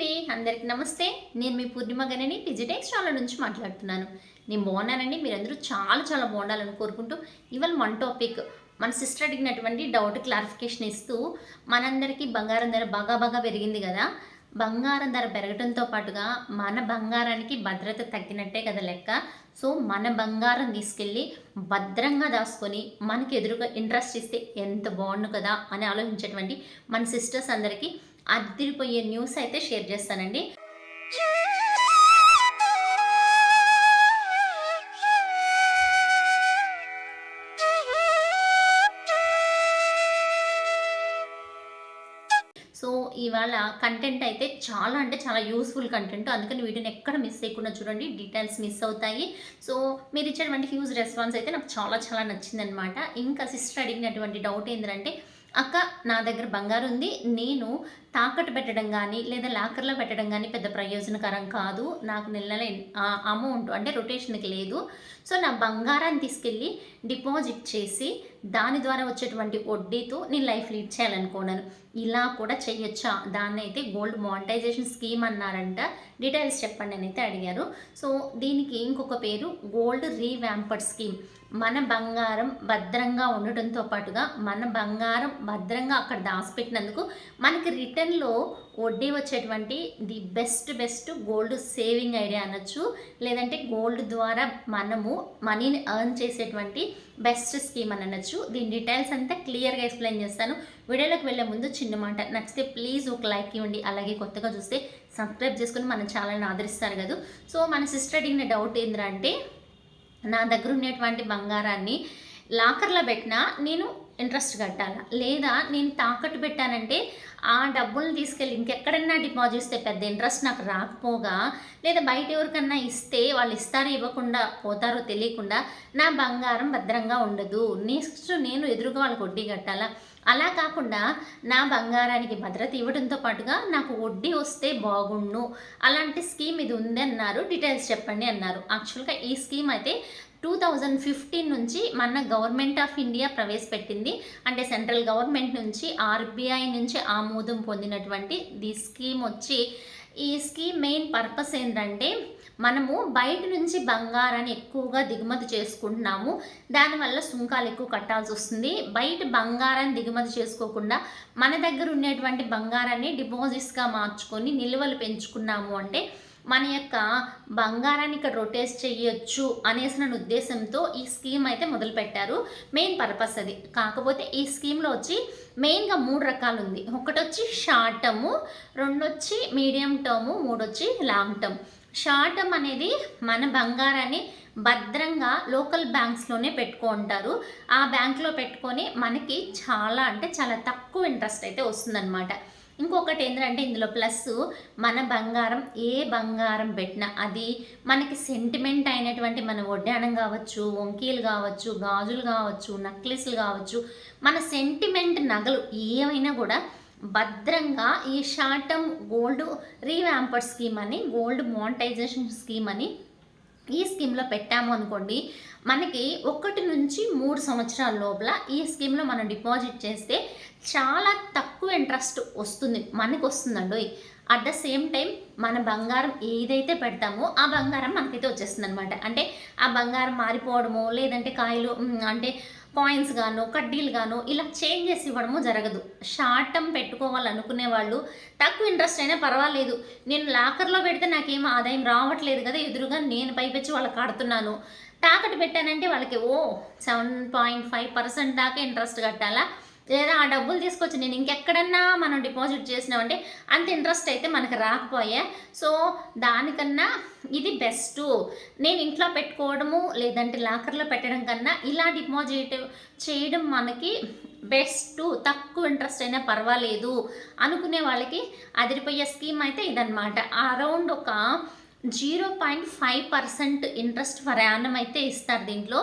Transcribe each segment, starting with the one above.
అండి. అందరికి నమస్తే. నేను మీ పూర్ణిమ గణని డిజిటెక్స్ ఛానల్ నుంచి మాట్లాడుతున్నాను. నేను బాగున్నానండి. మీరందరూ చాలా చాలా బాగుండాలని కోరుకుంటూ ఇవాళ మన టాపిక్ మన సిస్టర్ అడిగినటువంటి డౌట్ క్లారిఫికేషన్ ఇస్తూ మనందరికీ బంగారం ధర బాగా బాగా పెరిగింది కదా. బంగారం ధర పెరగడంతో పాటుగా మన బంగారానికి భద్రత తగ్గినట్టే కదా లెక్క. సో మన బంగారం తీసుకెళ్ళి భద్రంగా దాచుకొని మనకి ఎదురుగా ఇంట్రెస్ట్ ఇస్తే ఎంత బాగుండు కదా అని ఆలోచించేటువంటి మన సిస్టర్స్ అందరికీ అదిరిపోయే న్యూస్ అయితే షేర్ చేస్తానండి. సో ఇవాళ కంటెంట్ అయితే చాలా అంటే చాలా యూస్ఫుల్ కంటెంట్ అందుకని వీటిని ఎక్కడ మిస్ చేయకుండా చూడండి డీటెయిల్స్ మిస్ అవుతాయి. సో మీరు ఇచ్చినటువంటి హ్యూజ్ రెస్పాన్స్ అయితే నాకు చాలా చాలా నచ్చిందనమాట ఇంకా సిస్టర్ అడిగినటువంటి డౌట్ ఏంటంటే అక్క నా దగ్గర బంగారు ఉంది నేను తాకట్టు పెట్టడం కానీ లేదా లాకర్లో పెట్టడం కానీ పెద్ద ప్రయోజనకరం కాదు. నాకు నెల నెల అమౌంట్ అంటే రొటేషన్కి లేదు. సో నా బంగారాన్ని తీసుకెళ్ళి డిపాజిట్ చేసి దాని ద్వారా వచ్చేటువంటి వడ్డీతో నేను లైఫ్ లీడ్ చేయాలనుకున్నాను. ఇలా కూడా చేయొచ్చా దాన్ని అయితే గోల్డ్ మానిటైజేషన్ స్కీమ్ అన్నారంట. డీటెయిల్స్ చెప్పండి అని అయితే అడిగారు. సో దీనికి ఇంకొక పేరు గోల్డ్ రీవ్యాంపర్ స్కీమ్. మన బంగారం భద్రంగా ఉండటంతో పాటుగా మన బంగారం భద్రంగా అక్కడ దాచిపెట్టినందుకు మనకి రిటర్న్లో వడ్డీ వచ్చేటువంటి the best best gold saving idea అనొచ్చు. లేదంటే గోల్డ్ ద్వారా మనము మనీని ఎర్న్ చేసేటువంటి బెస్ట్ స్కీమ్ అని అనొచ్చు. దీని డీటెయిల్స్ అంతా క్లియర్గా ఎక్స్ప్లెయిన్ చేస్తాను. వీడియోలోకి వెళ్ళే ముందు చిన్న మాట. నచ్చితే ప్లీజ్ ఒక లైక్ ఇవ్వండి. అలాగే కొత్తగా చూస్తే సబ్స్క్రైబ్ చేసుకుని మన ఛానల్ని ఆదరిస్తారు కదా. సో మన సిస్టర్ అడిగిన డౌట్ ఏంటంటే నా దగ్గర ఉన్నటువంటి బంగారాన్ని లాకర్లో పెట్టినా నేను ఇంట్రెస్ట్ కట్టాలా. లేదా నేను తాకట్టు పెట్టానంటే ఆ డబ్బులను తీసుకెళ్ళి ఇంకెక్కడన్నా డిపాజిట్ ఇస్తే పెద్ద ఇంట్రెస్ట్ నాకు రాకపోగా లేదా బయట ఎవరికన్నా ఇస్తే వాళ్ళు ఇస్తారో ఇవ్వకుండా పోతారో తెలియకుండా నా బంగారం భద్రంగా ఉండదు. నెక్స్ట్ నేను ఎదురుగా వాళ్ళకి వడ్డీ కట్టాలా. అలా కాకుండా నా బంగారానికి భద్రత ఇవ్వడంతో పాటుగా నాకు వడ్డీ వస్తే బాగుండు. అలాంటి స్కీమ్ ఇది ఉంది అన్నారు. డీటెయిల్స్ చెప్పండి అన్నారు. యాక్చువల్గా ఈ స్కీమ్ అయితే టూ థౌజండ్ ఫిఫ్టీన్ నుంచి మన గవర్నమెంట్ ఆఫ్ ఇండియా ప్రవేశపెట్టింది. అంటే సెంట్రల్ గవర్నమెంట్ నుంచి ఆర్బీఐ నుంచి ఆమోదం పొందినటువంటి ది స్కీమ్ వచ్చి ఈ స్కీమ్ మెయిన్ పర్పస్ ఏంటంటే మనము బయట నుంచి బంగారాన్ని ఎక్కువగా దిగుమతి చేసుకుంటున్నాము. దానివల్ల సుంకాలు ఎక్కువ కట్టాల్సి వస్తుంది. బయట బంగారాన్ని దిగుమతి చేసుకోకుండా మన దగ్గర ఉండేటువంటి బంగారాన్ని డిపాజిట్స్గా మార్చుకొని నిల్వలు పెంచుకున్నాము అంటే మన యొక్క బంగారాన్ని ఇక్కడ రొటేట్ చేయొచ్చు అనేసిన ఉద్దేశంతో ఈ స్కీమ్ అయితే మొదలుపెట్టారు. మెయిన్ పర్పస్ అది. కాకపోతే ఈ స్కీమ్లో వచ్చి మెయిన్గా మూడు రకాలు ఉంది ఒకటి వచ్చి షార్ట్ టర్ము రెండు వచ్చి మీడియం టర్ము మూడు వచ్చి లాంగ్ టర్మ్ షార్ట్ టర్మ్ అనేది మన బంగారాన్ని భద్రంగా లోకల్ బ్యాంక్స్లోనే పెట్టుకుంటారు ఆ బ్యాంక్లో పెట్టుకొని మనకి చాలా అంటే చాలా తక్కువ ఇంట్రెస్ట్ అయితే వస్తుందన్నమాట. ఇంకొకటి ఏంటంటే ఇందులో ప్లస్ మన బంగారం ఏ బంగారం పెట్టినా అది మనకి సెంటిమెంట్ అయినటువంటి మన వడ్డానం కావచ్చు వంకీలు కావచ్చు గాజులు కావచ్చు నక్లెస్లు కావచ్చు మన సెంటిమెంట్ నగలు ఏమైనా కూడా భద్రంగా ఈ short term gold revamped scheme అని గోల్డ్ మోనిటైజేషన్ స్కీమ్ అని ఈ స్కీమ్లో పెట్టాము అనుకోండి మనకి ఒకటి నుంచి మూడు సంవత్సరాల లోపల ఈ స్కీమ్లో మనం డిపాజిట్ చేస్తే చాలా తక్కువ ఇంట్రెస్ట్ వస్తుంది మనకు వస్తుందండి అట్ ద సేమ్ టైం మన బంగారం ఏదైతే పెడతామో ఆ బంగారం మనకైతే వచ్చేస్తుంది అనమాట అంటే ఆ బంగారం మారిపోవడమో లేదంటే కాయలు అంటే కాయిన్స్ గాను కడ్డీలు గాను ఇలా చేంజ్ చేసి ఇవ్వడము జరగదు. షార్ట్ టర్మ్ పెట్టుకోవాలనుకునే వాళ్ళు తక్కువ ఇంట్రెస్ట్ అయినా పర్వాలేదు. నేను లాకర్లో పెడితే నాకేం ఆదాయం రావట్లేదు కదా ఎదురుగా నేను పైపెచ్చి వాళ్ళకి కడుతున్నాను. తాకట్టు పెట్టానంటే వాళ్ళకి ఓ సెవెన్ పాయింట్ ఫైవ్ పర్సెంట్ దాకా ఇంట్రెస్ట్ కట్టాలా? లేదా ఆ డబ్బులు తీసుకొచ్చి నేను ఇంకెక్కడన్నా మనం డిపాజిట్ చేసినామంటే అంత ఇంట్రెస్ట్ అయితే మనకు రాకపోయే. సో దానికన్నా ఇది బెస్ట్ నేను ఇంట్లో పెట్టుకోవడము లేదంటే లాకర్లో పెట్టడం కన్నా ఇలా డిపాజిట్ చేయడం మనకి బెస్ట్ తక్కువ ఇంట్రెస్ట్ అయినా పర్వాలేదు. అనుకునే వాళ్ళకి అదిరిపోయే స్కీమ్ అయితే ఇదనమాట అరౌండ్ ఒక zero point five percent interest for annum అయితే ఇస్తారు దీంట్లో.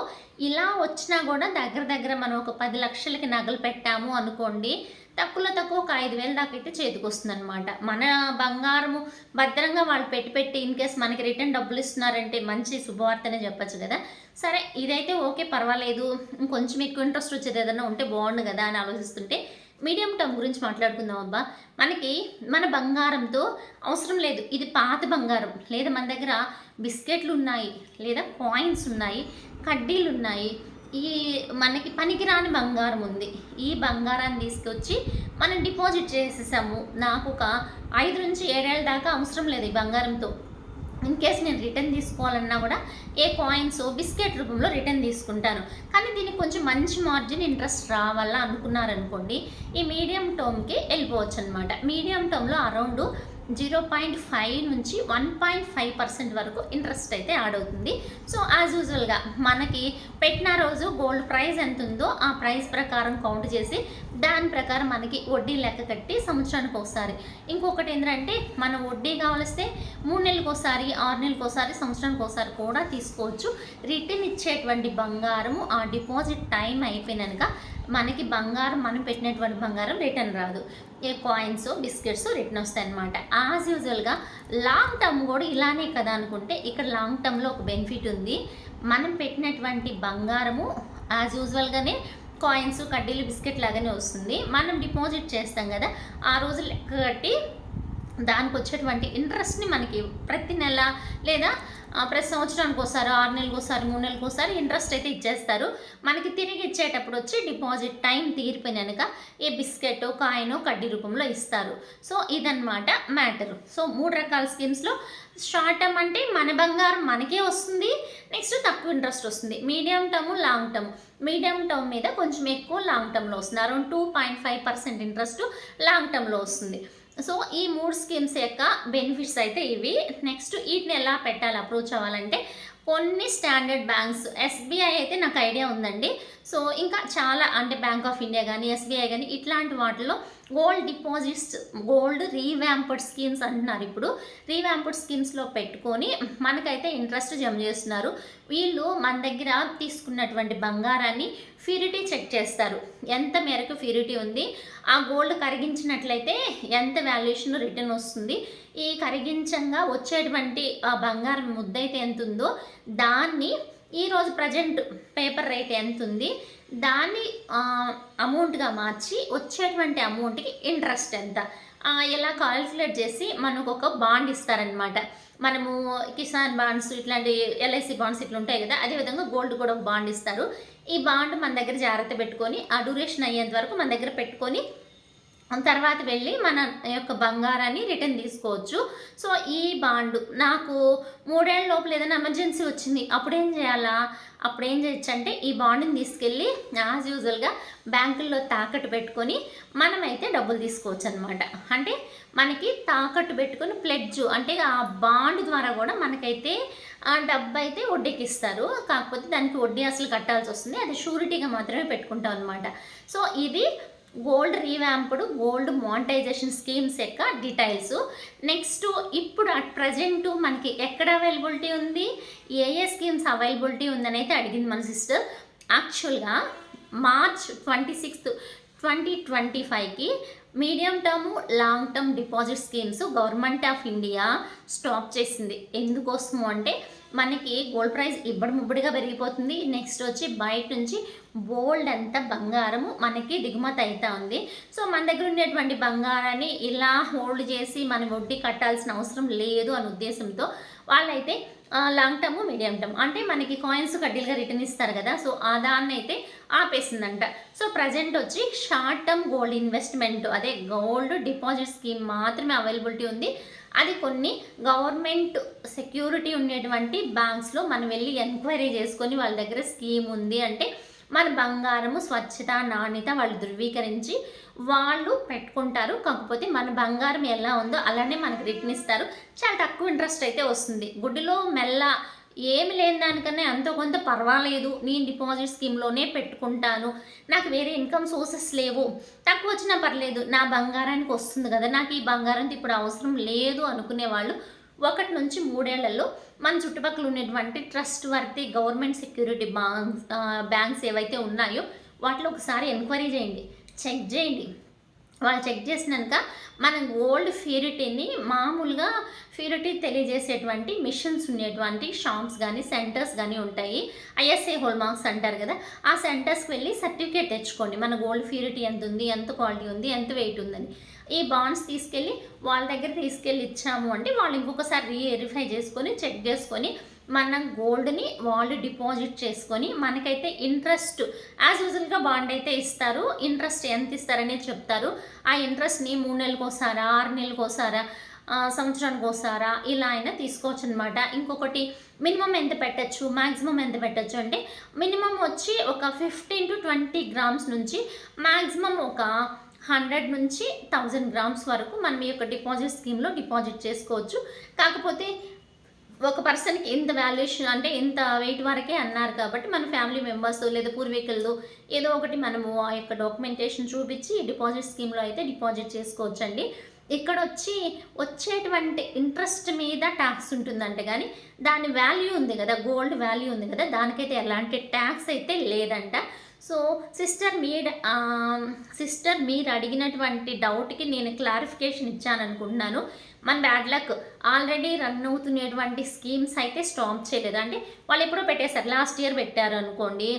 ఇలా వచ్చినా కూడా దగ్గర దగ్గర మనం ఒక పది లక్షలకి నగలు పెట్టాము అనుకోండి తక్కువలో తక్కువ ఒక ఐదు వేలు దాకా అయితే చేతికొస్తుంది అనమాట మన బంగారము భద్రంగా వాళ్ళు పెట్టి పెట్టి ఇన్ కేస్ మనకి రిటర్న్ డబ్బులు ఇస్తున్నారంటే మంచి శుభవార్తనే చెప్పచ్చు కదా. సరే ఇదైతే ఓకే పర్వాలేదు. ఇంకొంచెం ఎక్కువ ఇంట్రెస్ట్ వచ్చేది ఏదైనా ఉంటే బాగుండు కదా అని ఆలోచిస్తుంటే మీడియం టర్మ్ గురించి మాట్లాడుకుందాం అబ్బా. మనకి మన బంగారంతో అవసరం లేదు. ఇది పాత బంగారం. లేదా మన దగ్గర బిస్కెట్లు ఉన్నాయి లేదా కాయిన్స్ ఉన్నాయి కడ్డీలు ఉన్నాయి. ఈ మనకి పనికిరాని బంగారం ఉంది. ఈ బంగారాన్ని తీసుకొచ్చి మనం డిపాజిట్ చేసేసాము. నాకు ఒక ఐదు నుంచి ఏడేళ్ళ దాకా అవసరం లేదు ఈ బంగారంతో. ఇన్ కేస్ నేను రిటర్న్ తీసుకోవాలన్నా కూడా ఏ కాయిన్స్ బిస్కెట్ రూపంలో రిటర్న్ తీసుకుంటాను. కానీ దీనికి కొంచెం మంచి మార్జిన్ ఇంట్రెస్ట్ రావాలా అనుకున్నారనుకోండి ఈ మీడియం టర్మ్కి వెళ్ళిపోవచ్చు అనమాట మీడియం టర్మ్లో అరౌండ్ జీరో పాయింట్ ఫైవ్ నుంచి వన్ పాయింట్ ఫైవ్ పర్సెంట్ వరకు ఇంట్రెస్ట్ అయితే యాడ్ అవుతుంది. సో యాజ్ యూజువల్గా మనకి పెట్టిన రోజు గోల్డ్ ప్రైస్ ఎంత ఉందో ఆ ప్రైస్ ప్రకారం కౌంట్ చేసి దాని ప్రకారం మనకి వడ్డీ లెక్క కట్టి సంవత్సరానికి ఒకసారి. ఇంకొకటి ఏంటంటే మన వడ్డీ కావలిస్తే మూడు నెలలకు ఒకసారి ఆరు నెలలకు ఒకసారి సంవత్సరానికి ఒకసారి కూడా తీసుకోవచ్చు. రిటర్న్ ఇచ్చేటువంటి బంగారము ఆ డిపాజిట్ టైం అయిపోయినాక మనకి బంగారం మనం పెట్టినటువంటి బంగారం రిటర్న్ రాదు. ఏ కాయిన్స్ బిస్కెట్స్ రిటర్న్ వస్తాయి అనమాట యాజ్ యూజువల్గా లాంగ్ టర్మ్ కూడా ఇలానే కదా అనుకుంటే ఇక్కడ లాంగ్ టర్మ్లో ఒక బెనిఫిట్ ఉంది. మనం పెట్టినటువంటి బంగారము యాజ్ యూజువల్గానే కాయిన్స్ కడ్డీలు బిస్కెట్ లాగానే వస్తుంది. మనం డిపాజిట్ చేస్తాం కదా ఆ రోజు లెక్క కట్టి దానికి వచ్చేటువంటి ఇంట్రెస్ట్ని మనకి ప్రతి నెల లేదా ప్రతి సంవత్సరానికి ఒకసారి ఆరు నెలలకు ఒకసారి మూడు నెలలకు ఒకసారి ఇంట్రెస్ట్ అయితే ఇచ్చేస్తారు. మనకి తిరిగి ఇచ్చేటప్పుడు వచ్చి డిపాజిట్ టైం తీరిపోయినాక ఏ బిస్కెట్ కాయిన్ కడ్డీ రూపంలో ఇస్తారు. సో ఇదనమాట మ్యాటర్ సో మూడు రకాల స్కీమ్స్లో షార్ట్ టర్మ్ అంటే మన బంగారం మనకే వస్తుంది నెక్స్ట్ తక్కువ ఇంట్రెస్ట్ వస్తుంది. Medium term long term medium term మీద కొంచెం ఎక్కువ లాంగ్ టర్మ్లో వస్తుంది. Around two point five percent interest long టర్మ్లో వస్తుంది. సో ఈ మూడు స్కీమ్స్ యొక్క బెనిఫిట్స్ అయితే ఇవి. నెక్స్ట్ వీటిని ఎలా పెట్టాలి అప్రోచ్ అవ్వాలంటే కొన్ని స్టాండర్డ్ బ్యాంక్స్ ఎస్బీఐ అయితే నాకు ఐడియా ఉందండి. సో ఇంకా చాలా అంటే బ్యాంక్ ఆఫ్ ఇండియా కానీ ఎస్బీఐ కానీ ఇట్లాంటి వాటిలో gold deposits gold revamped schemes అంటున్నారు ఇప్పుడు. రీవ్యాంపర్డ్ స్కీమ్స్లో పెట్టుకొని మనకైతే ఇంట్రెస్ట్ జమ చేస్తున్నారు. వీళ్ళు మన దగ్గర తీసుకున్నటువంటి బంగారాన్ని ఫ్యూరిటీ చెక్ చేస్తారు. ఎంత మేరకు ఫ్యూరిటీ ఉంది? ఆ గోల్డ్ కరిగించినట్లయితే ఎంత వాల్యుయేషన్ రిటర్న్ వస్తుంది? ఈ కరిగించంగా వచ్చేటువంటి ఆ బంగారం ముద్దైతే ఎంత ఉందో దాన్ని ఈరోజు ప్రజెంట్ పేపర్ రేట్ ఎంత ఉంది దాన్ని అమౌంట్గా మార్చి వచ్చేటువంటి అమౌంట్కి ఇంట్రెస్ట్ ఎంత? ఎలా ఇలా కాల్కులేట్ చేసి మనకు ఒక బాండ్ ఇస్తారనమాట మనము కిసాన్ బాండ్స్ ఇట్లాంటి ఎల్ఐసి బాండ్స్ ఇట్లా ఉంటాయి కదా అదేవిధంగా గోల్డ్ కూడా ఒక బాండ్ ఇస్తారు. ఈ బాండ్ మన దగ్గర జాగ్రత్త పెట్టుకొని ఆ డ్యూరేషన్ అయ్యేంత వరకు మన దగ్గర పెట్టుకొని తర్వాత వెళ్ళి మన యొక్క బంగారాన్ని రిటర్న్ తీసుకోవచ్చు. సో ఈ బాండు నాకు మూడేళ్ళ లోపల ఏదైనా ఎమర్జెన్సీ వచ్చింది అప్పుడేం చేయాలా? అప్పుడు ఏం చేయొచ్చు అంటే ఈ బాండ్ని తీసుకెళ్ళి యాజ్ యూజువల్గా బ్యాంకుల్లో తాకట్టు పెట్టుకొని మనమైతే డబ్బులు తీసుకోవచ్చు అనమాట అంటే మనకి తాకట్టు పెట్టుకొని ప్లెడ్జ్ అంటే ఆ బాండ్ ద్వారా కూడా మనకైతే డబ్బు అయితే వడ్డీకి ఇస్తారు కాకపోతే దానికి వడ్డీ అసలు కట్టాల్సి వస్తుంది. అది షూరిటీగా మాత్రమే పెట్టుకుంటాం అనమాట సో ఇది gold revamped gold monetisation schemes యొక్క డీటెయిల్స్. నెక్స్ట్ ఇప్పుడు అట్ ప్రజెంట్ మనకి ఎక్కడ అవైలబిలిటీ ఉంది? ఏ ఏ స్కీమ్స్ అవైలబిలిటీ ఉందని అయితే అడిగింది మన సిస్టర్. యాక్చువల్గా March twenty sixth twenty twenty ఫైవ్కి medium term long term deposit schemes government of India stop చేసింది. ఎందుకోసము అంటే మనకి గోల్డ్ ప్రైస్ ఇబ్బడి ముబ్బడిగా పెరిగిపోతుంది. నెక్స్ట్ వచ్చి బయట నుంచి గోల్డ్ అంతా బంగారము మనకి దిగుమతి అవుతూ ఉంది. సో మన దగ్గర ఉండేటువంటి బంగారాన్ని ఇలా హోల్డ్ చేసి మనం వడ్డీ కట్టాల్సిన అవసరం లేదు అనే ఉద్దేశంతో వాళ్ళైతే లాంగ్ టర్మ్ మీడియం టర్మ్ అంటే మనకి కాయిన్స్ కడ్డీలుగా రిటర్న్ ఇస్తారు కదా. సో ఆ దాన్ని అయితే ఆపేసిందంట. సో ప్రజెంట్ వచ్చి షార్ట్ టర్మ్ గోల్డ్ ఇన్వెస్ట్మెంట్ అదే గోల్డ్ డిపాజిట్ స్కీమ్ మాత్రమే అవైలబిలిటీ ఉంది. అది కొన్ని గవర్నమెంట్ సెక్యూరిటీ ఉండేటువంటి బ్యాంక్స్లో మనం వెళ్ళి ఎంక్వైరీ చేసుకొని వాళ్ళ దగ్గర స్కీమ్ ఉంది అంటే మన బంగారము స్వచ్ఛత నాణ్యత వాళ్ళు ధృవీకరించి వాళ్ళు పెట్టుకుంటారు. కాకపోతే మన బంగారం ఎలా ఉందో అలానే మనకు రిటర్న్ ఇస్తారు. చాలా తక్కువ ఇంట్రెస్ట్ అయితే వస్తుంది. గుడిలో మెల్ల ఏమి లేని దానికన్నా ఎంతో కొంత పర్వాలేదు. నేను డిపాజిట్ స్కీమ్లోనే పెట్టుకుంటాను. నాకు వేరే ఇన్కమ్ సోర్సెస్ లేవు. తక్కువ వచ్చినా పర్లేదు. నా బంగారానికి వస్తుంది కదా. నాకు ఈ బంగారం ఇప్పుడు అవసరం లేదు అనుకునే వాళ్ళు ఒకటి నుంచి మూడేళ్ళలో మన చుట్టుపక్కల ఉన్నటువంటి trustworthy government security banks banks ఏవైతే ఉన్నాయో వాటిలో ఒకసారి ఎంక్వైరీ చేయండి. చెక్ చేయండి. వాళ్ళు చెక్ చేసినాక మనం ఓల్డ్ ప్యూరిటీని మామూలుగా ప్యూరిటీ తెలియజేసేటువంటి మిషన్స్ ఉండేటువంటి షాప్స్ కానీ సెంటర్స్ కానీ ఉంటాయి. ఐఎస్ఏ హోల్ మార్క్స్ అంటారు కదా ఆ సెంటర్స్కి వెళ్ళి సర్టిఫికేట్ తెచ్చుకోండి. మన గోల్డ్ ప్యూరిటీ ఎంత ఉంది ఎంత క్వాలిటీ ఉంది ఎంత వెయిట్ ఉందని. ఈ బాండ్స్ తీసుకెళ్ళి వాళ్ళ దగ్గర తీసుకెళ్ళి ఇచ్చాము అంటే వాళ్ళు ఇంకొకసారి రీవెరిఫై చేసుకొని చెక్ చేసుకొని మనం గోల్డ్ని వాళ్ళు డిపాజిట్ చేసుకొని మనకైతే ఇంట్రెస్ట్ యాజ్ యూజువల్గా బాండ్ అయితే ఇస్తారు. ఇంట్రెస్ట్ ఎంత ఇస్తారనేది చెప్తారు. ఆ ఇంట్రెస్ట్ని మూడు నెలలకు ఒకసారా ఆరు నెలలకు ఒకసారా సంవత్సరానికి ఒకసారా ఇలా అయినా తీసుకోవచ్చు అనమాట ఇంకొకటి మినిమం ఎంత పెట్టచ్చు మ్యాక్సిమం ఎంత పెట్టచ్చు అంటే మినిమం వచ్చి ఒక ఫిఫ్టీన్ టు ట్వంటీ గ్రామ్స్ నుంచి మ్యాక్సిమం ఒక హండ్రెడ్ నుంచి థౌజండ్ గ్రామ్స్ వరకు మనం ఈ యొక్క డిపాజిట్ స్కీమ్లో డిపాజిట్ చేసుకోవచ్చు. కాకపోతే ఒక పర్సన్కి ఇంత వాల్యుయేషన్ అంటే ఇంత వెయిట్ వరకే అన్నారు కాబట్టి మన ఫ్యామిలీ మెంబర్స్ లేదా పూర్వీకులతో ఏదో ఒకటి మనము ఆ యొక్క డాక్యుమెంటేషన్ చూపించి డిపాజిట్ స్కీమ్లో అయితే డిపాజిట్ చేసుకోవచ్చండి. ఇక్కడ వచ్చి వచ్చేటువంటి ఇంట్రెస్ట్ మీద ట్యాక్స్ ఉంటుందంటే కానీ దాని వాల్యూ ఉంది కదా గోల్డ్ వాల్యూ ఉంది కదా దానికైతే ఎలాంటి ట్యాక్స్ అయితే లేదంట. సో సిస్టర్ మీరు um, సిస్టర్ మీరు అడిగినటువంటి డౌట్కి నేను క్లారిఫికేషన్ ఇచ్చాను అనుకుంటున్నాను మన బ్యాడ్ లక్ ఆల్రెడీ రన్ అవుతున్నటువంటి స్కీమ్స్ అయితే స్టాప్ చేయలేదు. అంటే వాళ్ళు ఎప్పుడో పెట్టేశారు. లాస్ట్ ఇయర్ పెట్టారు అనుకోండి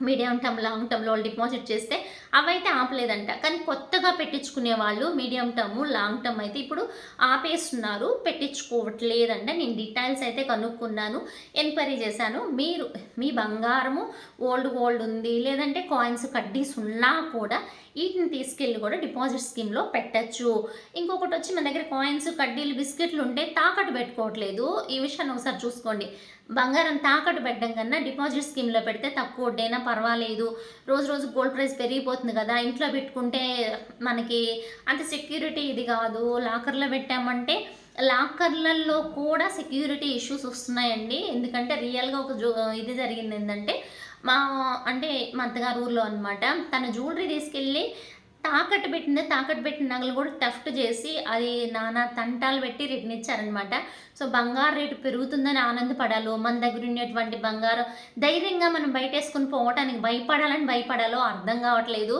మీడియం టర్మ్ లాంగ్ టర్మ్లో వాళ్ళు డిపాజిట్ చేస్తే అవైతే ఆపలేదంట. కానీ కొత్తగా పెట్టించుకునే వాళ్ళు మీడియం టర్మ్ లాంగ్ టర్మ్ అయితే ఇప్పుడు ఆపేస్తున్నారు. పెట్టించుకోవట్లేదంట. నేను డీటెయిల్స్ అయితే కనుక్కున్నాను. ఎంక్వైరీ చేశాను. మీరు మీ బంగారము ఓల్డ్ గోల్డ్ ఉంది లేదంటే కాయిన్స్ కడ్డీస్ ఉన్నా కూడా వీటిని తీసుకెళ్ళి కూడా డిపాజిట్ స్కీమ్లో పెట్టచ్చు. ఇంకొకటి వచ్చి మన దగ్గర కాయిన్స్ కడ్డీలు బిస్కెట్లు ఉంటే తాకట్టు పెట్టుకోవట్లేదు. ఈ విషయాన్ని ఒకసారి చూసుకోండి. బంగారం తాకట్టు పెట్టడం కన్నా డిపాజిట్ స్కీమ్లో పెడితే తక్కువ వడ్డైనా పర్వాలేదు. రోజు రోజు గోల్డ్ ప్రైస్ పెరిగిపోతుంది కదా. ఇంట్లో పెట్టుకుంటే మనకి అంత సెక్యూరిటీ ఇది కాదు. లాకర్లో పెట్టామంటే లాకర్లలో కూడా సెక్యూరిటీ ఇష్యూస్ వస్తున్నాయండి. ఎందుకంటే రియల్గా ఒక జో ఇది జరిగింది ఏంటంటే మా అంటే మా అత్తగారు ఊర్లో అనమాట తన జ్యువెలరీ తీసుకెళ్ళి తాకట్టు పెట్టింది తాకట్టు పెట్టిన నగలు కూడా టఫ్ట్ చేసి అది నానా తంటాలు పెట్టి రిటర్న్ ఇచ్చారనమాట సో బంగారు రేటు పెరుగుతుందని ఆనందపడాలో మన దగ్గర ఉండేటువంటి బంగారం ధైర్యంగా మనం బయట వేసుకుని పోవటానికి భయపడాలని భయపడాలో అర్థం కావట్లేదు.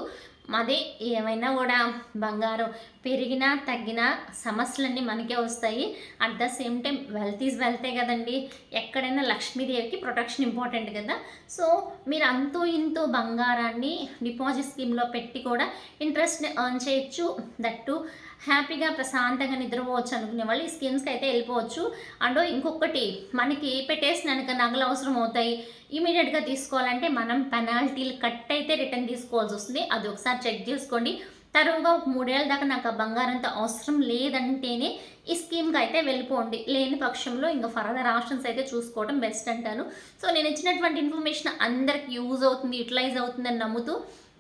అదే ఏమైనా కూడా బంగారం పెరిగినా తగ్గినా సమస్యలన్నీ మనకే వస్తాయి. At the same time wealth is వెల్తే కదండి. ఎక్కడైనా లక్ష్మీదేవికి ప్రొటెక్షన్ ఇంపార్టెంట్ కదా. సో మీరు అంతో ఇంతో బంగారాన్ని డిపాజిట్ స్కీమ్లో పెట్టి కూడా ఇంట్రెస్ట్ని ఎర్న్ చేయొచ్చు. దట్టు హ్యాపీగా ప్రశాంతంగా నిద్రపోవచ్చు అనుకునే వాళ్ళు ఈ స్కీమ్స్కి అయితే వెళ్ళిపోవచ్చు. అండ్ ఇంకొకటి మనకి పెట్టేసినాక నగలు అవసరం అవుతాయి. ఇమీడియట్గా తీసుకోవాలంటే మనం పెనాల్టీలు కట్ అయితే రిటర్న్ తీసుకోవాల్సి వస్తుంది. అది ఒకసారి చెక్ చేసుకోండి. తరువుగా ఒక మూడేళ్ళ దాకా నాకు ఆ బంగారంతో అవసరం లేదంటేనే ఈ స్కీమ్కి అయితే వెళ్ళిపోండి. లేని పక్షంలో ఇంకా ఫర్దర్ ఆప్షన్స్ అయితే చూసుకోవడం బెస్ట్ అంటాను సో నేను ఇచ్చినటువంటి ఇన్ఫర్మేషన్ అందరికి యూజ్ అవుతుంది యూటిలైజ్ అవుతుందని నమ్ముతూ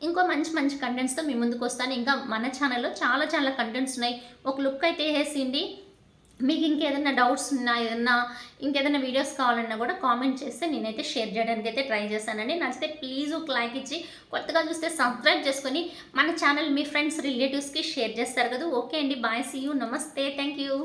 ఇంకో మంచి మంచి కంటెంట్స్తో మీ ముందుకు వస్తాను. ఇంకా మన ఛానల్లో చాలా చాలా కంటెంట్స్ ఉన్నాయి. ఒక లుక్ అయితే వేసింది మీకు ఇంకేదైనా డౌట్స్ ఉన్నా ఏదన్నా ఇంకేదైనా వీడియోస్ కావాలన్నా కూడా కామెంట్ చేస్తే నేనైతే షేర్ చేయడానికి అయితే ట్రై చేశానండి నచ్చితే ప్లీజ్ ఒక లైక్ ఇచ్చి కొత్తగా చూస్తే సబ్స్క్రైబ్ చేసుకొని మన ఛానల్ మీ ఫ్రెండ్స్ రిలేటివ్స్కి షేర్ చేస్తారు కదా. ఓకే అండి బాయ్ సీ యూ నమస్తే. Thank you